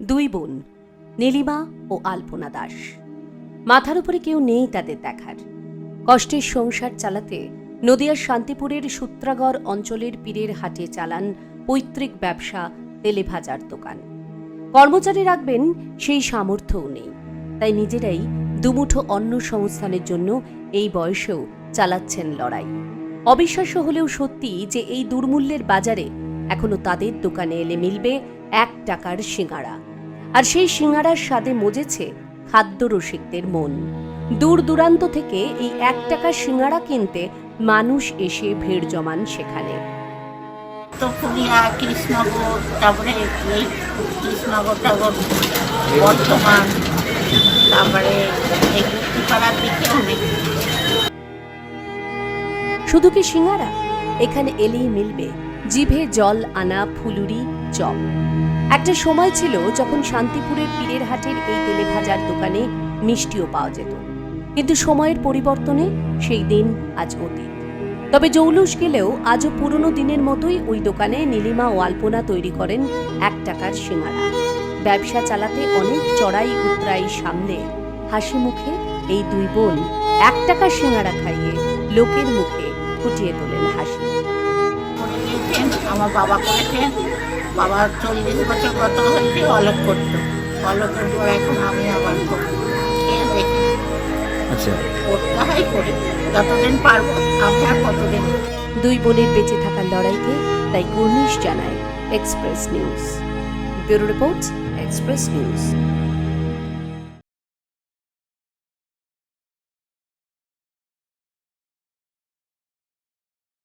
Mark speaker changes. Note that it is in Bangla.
Speaker 1: দুই বোন, নীলিমা ও আলপনা দাস। মাথার উপরে কেউ নেই তাদের দেখার। কষ্টের সংসার চালাতে নদিয়ার শান্তিপুরের সূত্রাগড় অঞ্চলের পীরের হাটে চালান পৈতৃক ব্যবসা, তেলে ভাজার দোকান। কর্মচারী রাখবেন সেই সামর্থ্যও নেই। তাই নিজেরাই দুমুঠো অন্ন সংস্থানের জন্য এই বয়সেও চালাচ্ছেন লড়াই। অবিশ্বাস্য হলেও সত্যি যে এই দুর্মূল্যের বাজারে এখনও তাদের দোকানে এলে মিলবে এক টাকার সিঙাড়া। আর সেই সিঙাড়ার স্বাদে মজেছে খাদ্য রসিকদের মন। দূর দূরান্ত থেকে এই এক টাকা সিঙাড়া কিনতে মানুষ এসে ভিড় জমান সেখানে।
Speaker 2: উত্তরপুরিয়া কৃষ্ণনগর তারপরে এই টাগর বর্ধমান তারপরে এই গুপ্তিপাড়ার দিকে অনেক
Speaker 1: শুধু কি সিঙ্গারা এখানে এলেই মিলবে। জিভে জল, আনা, ফুলুরি, চপ। একটা সময় ছিল যখন শান্তিপুরের পীরের হাটের এই তেলে ভাজার দোকানে মিষ্টিও পাওয়া যেত। কিন্তু সময়ের পরিবর্তনে সেই দিন আজ অতীত। তবে জৌলুস গেলেও আজও পুরনো দিনের মতোই ওই দোকানে নীলিমা ও আলপনা তৈরি করেন এক টাকার সিঙ্গারা ব্যবসা চালাতে অনেক চড়াই উতরাই সামলে হাসি মুখে এই দুই বোন এক টাকার সিঙ্গারা খাইয়ে লোকের মুখে ফুটিয়ে তোলেন হাসি।
Speaker 2: করে দিয়েছেন আমার বাবা করেছেন বাবা চল্লিশ বছর কত হয়েছে অলোক করতো। অলোকের পর এখন আমি আবার দেখি
Speaker 3: আচ্ছা।
Speaker 2: করতে হয় করি। যতদিন পারব আমি আর কতদিন
Speaker 1: দুই বোনের বেঁচে থাকার লড়াইকে তাই কুর্নিশ জানায় Express News. Bureau report Express News.